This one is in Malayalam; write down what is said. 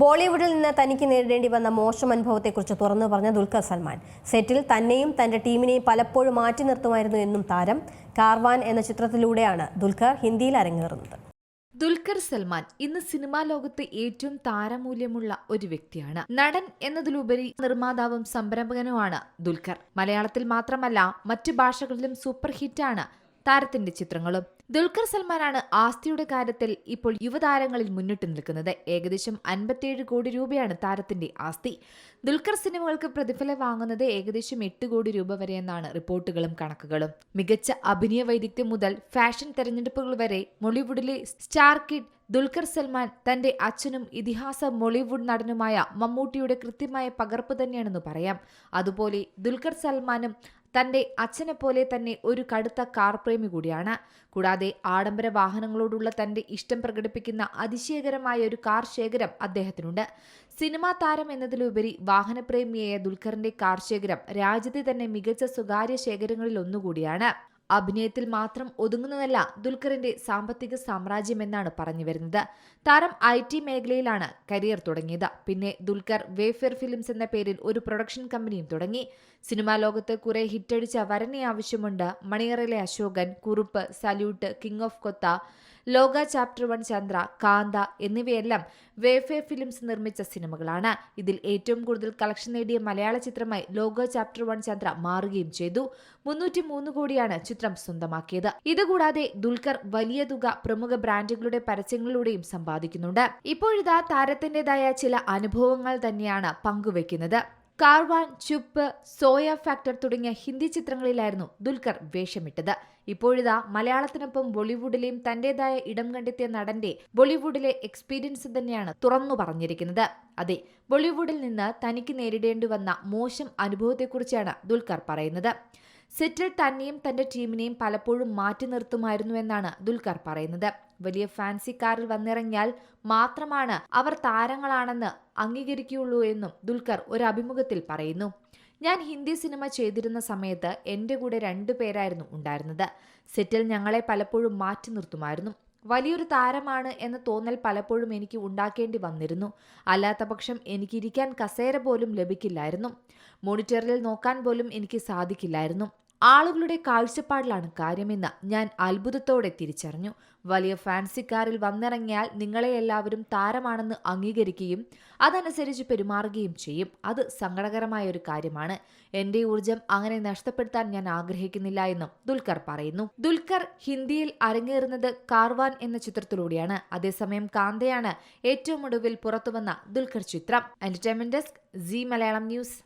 ബോളിവുഡിൽ നിന്ന് തനിക്ക് നേരിടേണ്ടി വന്ന മോശം അനുഭവത്തെക്കുറിച്ച് തുറന്നു പറഞ്ഞ ദുൽഖർ സൽമാൻ. സെറ്റിൽ തന്നെയും തന്റെ ടീമിനെയും പലപ്പോഴും മാറ്റി നിർത്തുമായിരുന്നു എന്നും താരം കാർവാൻ എന്ന ചിത്രത്തിലൂടെയാണ് ദുൽഖർ ഹിന്ദിയിൽ അരങ്ങേറുന്നത്. ദുൽഖർ സൽമാൻ ഇന്ന് സിനിമാ ലോകത്ത് ഏറ്റവും താരമൂല്യമുള്ള ഒരു വ്യക്തിയാണ്. നടൻ എന്നതിലുപരി നിർമ്മാതാവും സംരംഭകനുമാണ് ദുൽഖർ. മലയാളത്തിൽ മാത്രമല്ല മറ്റു ഭാഷകളിലും സൂപ്പർ ഹിറ്റാണ് താരത്തിന്റെ ചിത്രങ്ങളും. ദുൽഖർ സൽമാനാണ് ആസ്തിയുടെ കാര്യത്തിൽ ഇപ്പോൾ യുവതാരങ്ങളിൽ മുന്നിട്ട് നിൽക്കുന്നത്. ഏകദേശം അൻപത്തിയേഴ് കോടി രൂപയാണ് താരത്തിന്റെ ആസ്തി. ദുൽഖർ സിനിമകൾക്ക് പ്രതിഫലം വാങ്ങുന്നത് ഏകദേശം എട്ട് കോടി രൂപ വരെയെന്നാണ് റിപ്പോർട്ടുകളും കണക്കുകളും. മികച്ച അഭിനയ വൈദഗ്ധ്യം മുതൽ ഫാഷൻ തെരഞ്ഞെടുപ്പുകൾ വരെ മോളിവുഡിലെ സ്റ്റാർ കിഡ് ദുൽഖർ സൽമാൻ തന്റെ അച്ഛനും ഇതിഹാസ മോളിവുഡ് നടനുമായ മമ്മൂട്ടിയുടെ കൃത്യമായ പകർപ്പ് തന്നെയാണെന്ന് പറയാം. അതുപോലെ ദുൽഖർ സൽമാനും തന്റെ അച്ഛനെ പോലെ തന്നെ ഒരു കടുത്ത കാർ പ്രേമി കൂടിയാണ്. കൂടാതെ ആഡംബര വാഹനങ്ങളോടുള്ള തന്റെ ഇഷ്ടം പ്രകടിപ്പിക്കുന്ന അതിശയകരമായ ഒരു കാർ ശേഖരം അദ്ദേഹത്തിനുണ്ട്. സിനിമാ താരം എന്നതിലുപരി വാഹനപ്രേമിയായ ദുൽഖറിന്റെ കാർ ശേഖരം രാജ്യത്തെ തന്നെ മികച്ച സ്വകാര്യ ശേഖരങ്ങളിൽ ഒന്നുകൂടിയാണ്. അഭിനയത്തിൽ മാത്രം ഒതുങ്ങുന്നതല്ല ദുൽഖറിന്റെ സാമ്പത്തിക സാമ്രാജ്യമെന്നാണ് പറഞ്ഞു വരുന്നത്. താരം ഐ ടി മേഖലയിലാണ് കരിയർ തുടങ്ങിയത്. പിന്നെ ദുൽഖർ വേഫെയർ ഫിലിംസ് എന്ന പേരിൽ ഒരു പ്രൊഡക്ഷൻ കമ്പനിയും തുടങ്ങി. സിനിമാ ലോകത്ത് കുറെ ഹിറ്റടിച്ച Varane Avashyamund. Maniyarayile Ashokan Kurup salute king of Kotha Lokah chapter one Chandra കാന്ത എന്നിവയെല്ലാം വേഫെ ഫിലിംസ് നിർമ്മിച്ച സിനിമകളാണ്. ഇതിൽ ഏറ്റവും കൂടുതൽ കളക്ഷൻ നേടിയ മലയാള ചിത്രമായി ലോക ചാപ്റ്റർ വൺ ചന്ദ്ര മാറുകയും ചെയ്തു. മുന്നൂറ്റി മൂന്ന് കോടിയാണ് ചിത്രം സ്വന്തമാക്കിയത്. ഇതുകൂടാതെ ദുൽഖർ വലിയ തുക പ്രമുഖ ബ്രാൻഡുകളുടെ പരസ്യങ്ങളിലൂടെയും സമ്പാദിക്കുന്നുണ്ട്. ഇപ്പോഴിതാ താരത്തിന്റേതായ ചില അനുഭവങ്ങൾ തന്നെയാണ് പങ്കുവെക്കുന്നത്. കാർവാൻ ചുപ്പ് സോയ ഫാക്ടർ തുടങ്ങിയ ഹിന്ദി ചിത്രങ്ങളിലായിരുന്നു ദുൽഖർ വേഷമിട്ടത്. ഇപ്പോഴിതാ മലയാളത്തിനൊപ്പം ബോളിവുഡിലെയും തന്റേതായ ഇടം കണ്ടെത്തിയ നടന്റെ ബോളിവുഡിലെ എക്സ്പീരിയൻസ് തന്നെയാണ് തുറന്നു പറഞ്ഞിരിക്കുന്നത്. അതെ ബോളിവുഡിൽ നിന്ന് തനിക്ക് നേരിടേണ്ടി വന്ന മോശം അനുഭവത്തെക്കുറിച്ചാണ് ദുൽഖർ പറയുന്നത്. സെറ്റിൽ തന്നെയും തന്റെ ടീമിനെയും പലപ്പോഴും മാറ്റി നിർത്തുമായിരുന്നുവെന്നാണ് ദുൽഖർ പറയുന്നത്. വലിയ ഫാൻസി കാറിൽ വന്നിറങ്ങിയാൽ മാത്രമാണ് അവർ താരങ്ങളാണെന്ന് അംഗീകരിക്കുകയുള്ളൂ എന്നും ദുൽഖർ ഒരു അഭിമുഖത്തിൽ പറയുന്നു. ഞാൻ ഹിന്ദി സിനിമ ചെയ്തിരുന്ന സമയത്ത് എന്റെ കൂടെ രണ്ടു പേരായിരുന്നു ഉണ്ടായിരുന്നത്. സെറ്റിൽ ഞങ്ങളെ പലപ്പോഴും മാറ്റി നിർത്തുമായിരുന്നു. വലിയൊരു താരമാണ് എന്ന തോന്നൽ പലപ്പോഴും എനിക്ക് ഉണ്ടാക്കേണ്ടി വന്നിരുന്നു. അല്ലാത്ത പക്ഷം എനിക്കിരിക്കാൻ കസേര പോലും ലഭിക്കില്ലായിരുന്നു. മോണിറ്ററിൽ നോക്കാൻ പോലും എനിക്ക് സാധിക്കില്ലായിരുന്നു. ആളുകളുടെ കാഴ്ചപ്പാടിലാണ് കാര്യമെന്ന് ഞാൻ അത്ഭുതത്തോടെ തിരിച്ചറിഞ്ഞു. വലിയ ഫാൻസി കാറിൽ വന്നിറങ്ങിയാൽ നിങ്ങളെ എല്ലാവരും താരമാണെന്ന് അംഗീകരിക്കുകയും അതനുസരിച്ച് പെരുമാറുകയും ചെയ്യും. അത് സങ്കടകരമായ ഒരു കാര്യമാണ്. എന്റെ ഊർജം അങ്ങനെ നഷ്ടപ്പെടുത്താൻ ഞാൻ ആഗ്രഹിക്കുന്നില്ല എന്നും ദുൽഖർ പറയുന്നു. ദുൽഖർ ഹിന്ദിയിൽ അരങ്ങേറുന്നത് കാർവാൻ എന്ന ചിത്രത്തിലൂടെയാണ്. അതേസമയം കാന്തയാണ് ഏറ്റവും ഒടുവിൽ പുറത്തുവന്ന ദുൽഖർ ചിത്രം. Entertainment desk Zee Malayalam news